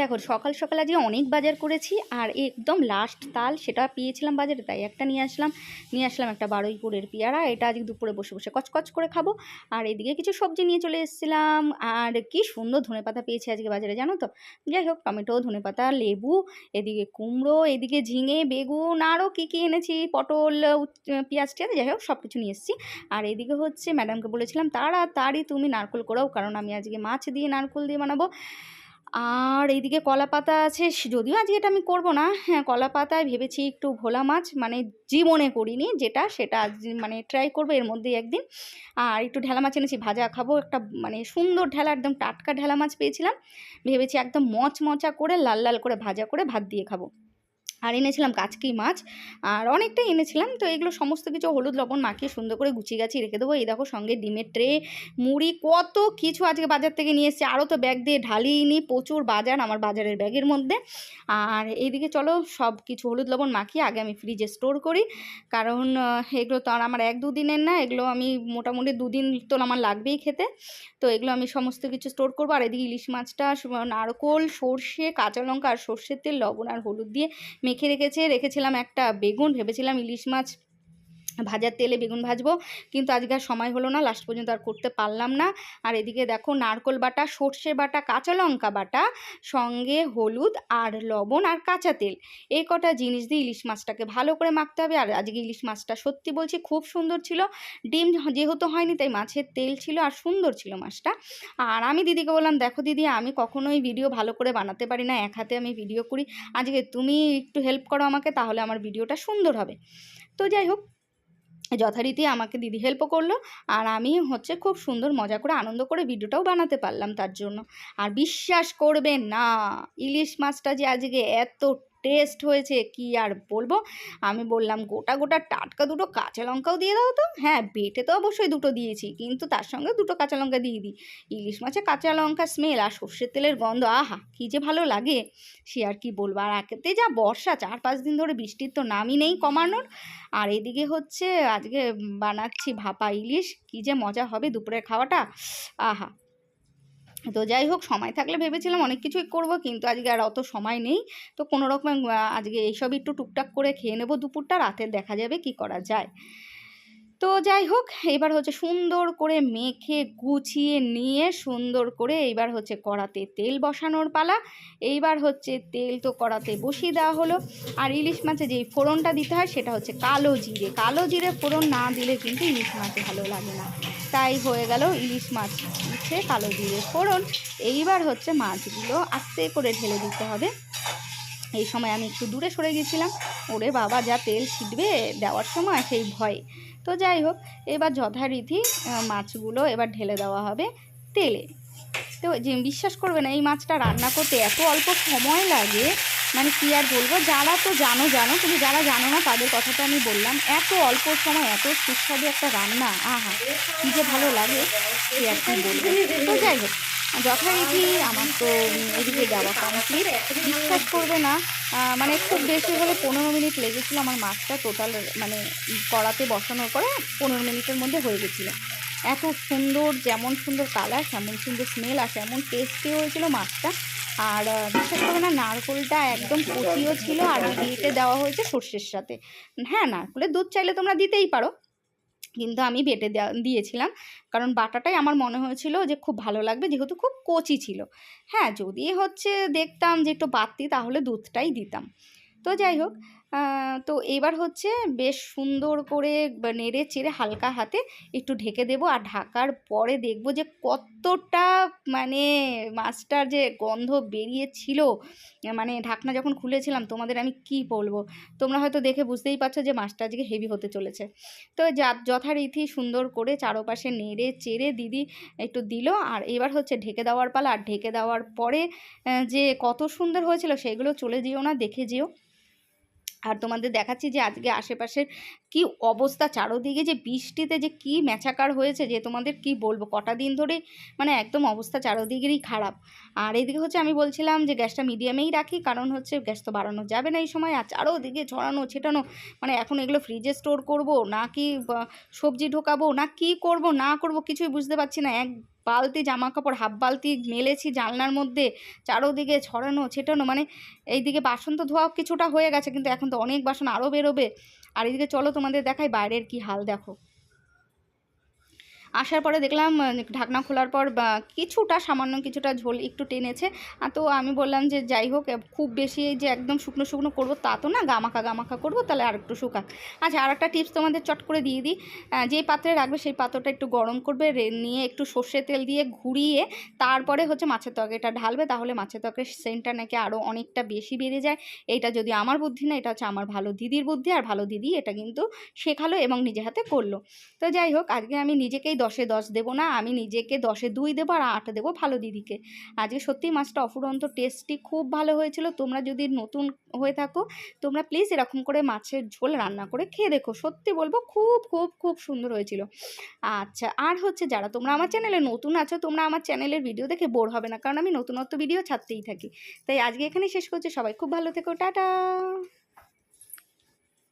দেখো, সকাল সকাল আজকে অনেক বাজার করেছি আর একদম লাস্ট তাল সেটা পেয়েছিলাম বাজারে, তাই একটা নিয়ে আসলাম। নিয়ে আসলাম একটা বারোই বারুইপুরের পেয়ারা, এটা আজকে দুপুরে বসে বসে কচকচ করে খাব। আর এদিকে কিছু সবজি নিয়ে চলে এসেছিলাম। আর কি সুন্দর ধনেপাতা পেয়েছি আজকে বাজারে, জানো তো? যাই হোক, টমেটো ধনেপাতা লেবু, এদিকে কুমড়ো, এদিকে ঝিঙে, বেগুন আরও কী কী এনেছি, পটল পেঁয়াজ টিয়াজ, যাই হোক, সব কিছু নিয়ে এসেছি। আর এদিকে হচ্ছে ম্যাডামকে বলেছিলাম, তাড়াতাড়ি তুমি নারকোল করাও, কারণ আমি আজকে মাছ দিয়ে নারকোল দিয়ে বানাবো। আর এইদিকে কলা পাতা আছে যদিও আজকে এটা আমি করব না। হ্যাঁ কলা পাতায় ভেবেছি একটু ভোলা মাছ মানে জীবনে করিনি যেটা, সেটা আজ মানে ট্রাই করব এর মধ্যে একদিন। আর একটু ঢেলা মাছ এনেছি, ভাজা খাব, একটা মানে সুন্দর ঢেলা, একদম টাটকা ঢেলা মাছ পেয়েছিলাম। ভেবেছি একদম মচমচা করে, লাল লাল করে ভাজা করে ভাত দিয়ে খাব। আর এনেছিলাম কাচকি মাছ, আর অনেকটাই এনেছিলাম। তো এগুলো সমস্ত কিছু হলুদ লবণ মাখিয়ে সুন্দর করে গুছিয়ে গাছিয়ে রেখে দেবো। এই দেখো সঙ্গে ডিমের ট্রে, মুড়ি, কত কিছু আজকে বাজার থেকে নিয়ে এসেছি। আরও তো ব্যাগ দিয়ে ঢালিয়ে নিই প্রচুর বাজার আমার বাজারের ব্যাগের মধ্যে। আর এইদিকে চলো সব কিছু হলুদ লবণ মাখিয়ে আগে আমি ফ্রিজে স্টোর করি। কারণ এগুলো তো আর আমার এক দুদিনের না, এগুলো আমি মোটামুটি দুদিন তো আমার লাগবেই খেতে। তো এগুলো আমি সমস্ত কিছু স্টোর করব। আর এদিকে ইলিশ মাছটা নারকোল সর্ষে, কাঁচা লঙ্কা আর সর্ষের তেল, লবণ আর হলুদ দিয়ে মেখে রেখেছে রেখেছিলাম একটা বেগুন ভেবেছিলাম ইলিশ মাছ ভাজার তেলে বেগুন ভাজবো। কিন্তু আজকে আর সময় হলো না লাস্ট পর্যন্ত আর করতে পারলাম না। আর এদিকে দেখো নারকোল বাটা, সর্ষে বাটা, কাঁচা লঙ্কা বাটা, সঙ্গে হলুদ আর লবণ আর কাঁচা তেল। এই কটা জিনিস দিয়ে ইলিশ মাছটাকে ভালো করে মাখতে হবে। আর আজকে ইলিশ মাছটা সত্যি বলছি খুব সুন্দর ছিল। ডিম যেহেতু হয়নি তাই মাছের তেল ছিল আর সুন্দর ছিল মাছটা। আর আমি দিদিকে বললাম, দেখো দিদি, আমি কখনোই ভিডিও ভালো করে বানাতে পারি না, এক হাতে আমি ভিডিও করি। আজকে তুমি একটু হেল্প করো আমাকে, তাহলে আমার ভিডিওটা সুন্দর হবে। তো যাই হোক যথারীতি আমাকে দিদি হেল্পও করল। আর আমি হচ্ছে খুব সুন্দর মজা করে আনন্দ করে ভিডিওটাও বানাতে পারলাম তার জন্য। আর বিশ্বাস করবেন না, ইলিশ মাছটা যে আজকে এত টেস্ট হয়েছে, কি আর বলব? আমি বললাম, গোটা গোটা টাটকা দুটো কাঁচা লঙ্কাও দিয়ে দাও তো। হ্যাঁ বেটে তো অবশ্যই দুটো দিয়েছি, কিন্তু তার সঙ্গে দুটো কাঁচা লঙ্কা দিয়ে দিই। ইলিশ মাছে কাঁচা লঙ্কা স্মেল আর সর্ষের তেলের গন্ধ, আহা, কী যে ভালো লাগে। সে আর কি বলব? আর একেতে যা বর্ষা, চার পাঁচ দিন ধরে বৃষ্টির তো নামই নেই কমানোর। আর এদিকে হচ্ছে, আজকে বানাচ্ছি ভাপা ইলিশ, কী যে মজা হবে দুপুরের খাওয়াটা। আহা তো যাই হোক, সময় থাকলে ভেবেছিলাম অনেক কিছুই করব, কিন্তু আজকে আর অত সময় নেই। তো কোনো রকম আজকে এইসব একটু টুকটাক করে খেয়ে নেব দুপুরটা রাতে দেখা যাবে কি করা যায়। তো যাই হোক, এবার হচ্ছে সুন্দর করে মেখে গুছিয়ে নিয়ে সুন্দর করে এইবার হচ্ছে কড়াতে তেল বসানোর পালা। এইবার হচ্ছে তেল তো কড়াতে বসিয়ে দেওয়া হলো। আর ইলিশ মাছে যেই ফোড়নটা দিতে হয়, সেটা হচ্ছে কালো জিরে। কালো জিরে ফোড়ন না দিলে কিন্তু ইলিশ মাছে ভালো লাগে না। তাই হয়ে গেল ইলিশ মাছ হচ্ছে কালো জিরে ফোড়ন। এইবার হচ্ছে মাছগুলো আস্তে করে ঢেলে দিতে হবে। এই সময় আমি একটু দূরে সরে গেছিলাম। ওরে বাবা, যা তেল ছিটবে দেওয়ার সময়, সেই ভয়ে। তো যাই হোক, এবার যথারীতি মাছগুলো এবার ঢেলে দেওয়া হবে তেলে। তো যে, বিশ্বাস করবে না, এই মাছটা রান্না করতে এত অল্প সময় লাগে। মানে কি আর বলব? যারা তো জানো জানো, কিন্তু যারা জানো না তাদের কথাটা আমি বললাম। এত অল্প সময়, এত সুস্বাদু একটা রান্না, আহা, কী যে ভালো লাগে সে আর কি বলব? তো যাই হোক, যথারীতি আমার তো এদিকে যাওয়া কমপ্লিট বিশ্বাস করবে না মানে খুব বেশি হলে পনেরো মিনিট লেগেছিলো আমার মাছটা টোটাল মানে কড়াতে বসানোর পরে পনেরো মিনিটের মধ্যে হয়ে গেছিল। এত সুন্দর, যেমন সুন্দর কালার তেমন সুন্দর স্মেল আর তেমন টেস্টি হয়েছিল মাছটা। আর বিশেষ করবে না, নারকোলটা একদম কচিও ছিল আর ঘিতে দেওয়া হয়েছে সর্ষের সাথে। হ্যাঁ নারকোলের দুধ চাইলে তোমরা দিতেই পারো। কিন্তু আমি বেটে দিয়েছিলাম। কারণ বাটাটাই আমার মনে হয়েছিল যে খুব ভালো লাগবে, যেহেতু খুব কচি ছিল। হ্যাঁ যদি হচ্ছে দেখতাম যে একটু বাড়তি, তাহলে দুধটাই দিতাম। তো যাই হোক তো এবার হচ্ছে বেশ সুন্দর করে নেড়ে চেড়ে হালকা হাতে একটু ঢেকে দেবো আর ঢাকার পরে দেখব যে কতটা মানে মাছটার যে গন্ধ বেরিয়েছিল। মানে ঢাকনা যখন খুলেছিলাম, তোমাদের আমি কি বলব? তোমরা হয়তো দেখে বুঝতেই পারছ যে মাছটা আজকে হেভি হতে চলেছে। তো যা যথারীতি সুন্দর করে চারোপাশে নেড়ে চেড়ে দিদি একটু দিল আর এবার হচ্ছে ঢেকে দেওয়ার পালা। আর ঢেকে দেওয়ার পরে যে কত সুন্দর হয়েছিল সেগুলো চলে যেও না, দেখে যেও। আর তোমাদের দেখাচ্ছি যে আজকে আশেপাশের কি অবস্থা, চারোদিকে যে বৃষ্টিতে যে কি ম্যাচাকার হয়েছে, যে তোমাদের কি বলব? কটা দিন ধরে মানে একদম অবস্থা চারোদিকেরই খারাপ। আর এদিকে হচ্ছে আমি বলছিলাম যে গ্যাসটা মিডিয়ামেই রাখি, কারণ হচ্ছে গ্যাস তো বাড়ানো যাবে না এই সময়। আর চারোদিকে ছড়ানো, ছেটানো মানে এখন এগুলো ফ্রিজে স্টোর করব, না কি সবজি ঢোকাবো, না কি করব, না করব, কিছুই বুঝতে পারছি না। এক বালতি জামা কাপড় হাফ বালতি মেলেছি জানলার মধ্যে, চারোদিকে ছড়ানো, ছেটানো মানে এইদিকে বাসন তো ধোয়া কিছুটা হয়ে গেছে, কিন্তু এখন তো অনেক বাসন আরও বেরোবে। আর এইদিকে চলো তোমাদের দেখাই বাইরের কি হাল দেখো। আসার পরে দেখলাম ঢাকনা খোলার পর কিছুটা সামান্য কিছুটা ঝোল একটু টেনেছে। তো আমি বললাম যে, যাই হোক খুব বেশি যে একদম শুকনো শুকনো করব, তা তো না, গামাখা গামাখা করব, তাহলে আর একটু শুকাক। আচ্ছা আর একটা টিপস তোমাদের চট করে দিয়ে দিই। যেই পাত্রে রাখবে, সেই পাত্রটা একটু গরম করবে নিয়ে একটু সর্ষে তেল দিয়ে ঘুরিয়ে, তারপরে হচ্ছে মাছের তরকারিটা ঢালবে, তাহলে মাছের তরকারির সেন্টটা নাকি আরও অনেকটা বেশি বেড়ে যায়। এটা যদি আমার বুদ্ধি না, এটা হচ্ছে আমার ভালো দিদির বুদ্ধি, আর ভালো দিদি এটা কিন্তু শেখালো এবং নিজে হাতে করল। তো যাই হোক, আজকে আমি নিজেকেই দশে দশ দেবো না, আমি নিজেকে দশে দুই দেবো আর আট দেবো ভালো দিদিকে। আজকে সত্যি মাছটা অফুরন্ত টেস্টি খুব ভালো হয়েছিল। তোমরা যদি নতুন হয়ে থাকো, তোমরা প্লিজ এরকম করে মাছের ঝোল রান্না করে খেয়ে দেখো। সত্যি বলব, খুব খুব খুব সুন্দর হয়েছিল। আচ্ছা আর হচ্ছে যারা তোমরা আমার চ্যানেলে নতুন আছো, তোমরা আমার চ্যানেলের ভিডিও দেখে বোর হবে না, কারণ আমি নতুনত্ব ভিডিও ছাড়তেই থাকি। তাই আজকে এখানেই শেষ করছি। সবাই খুব ভালো থেকো। টাটা!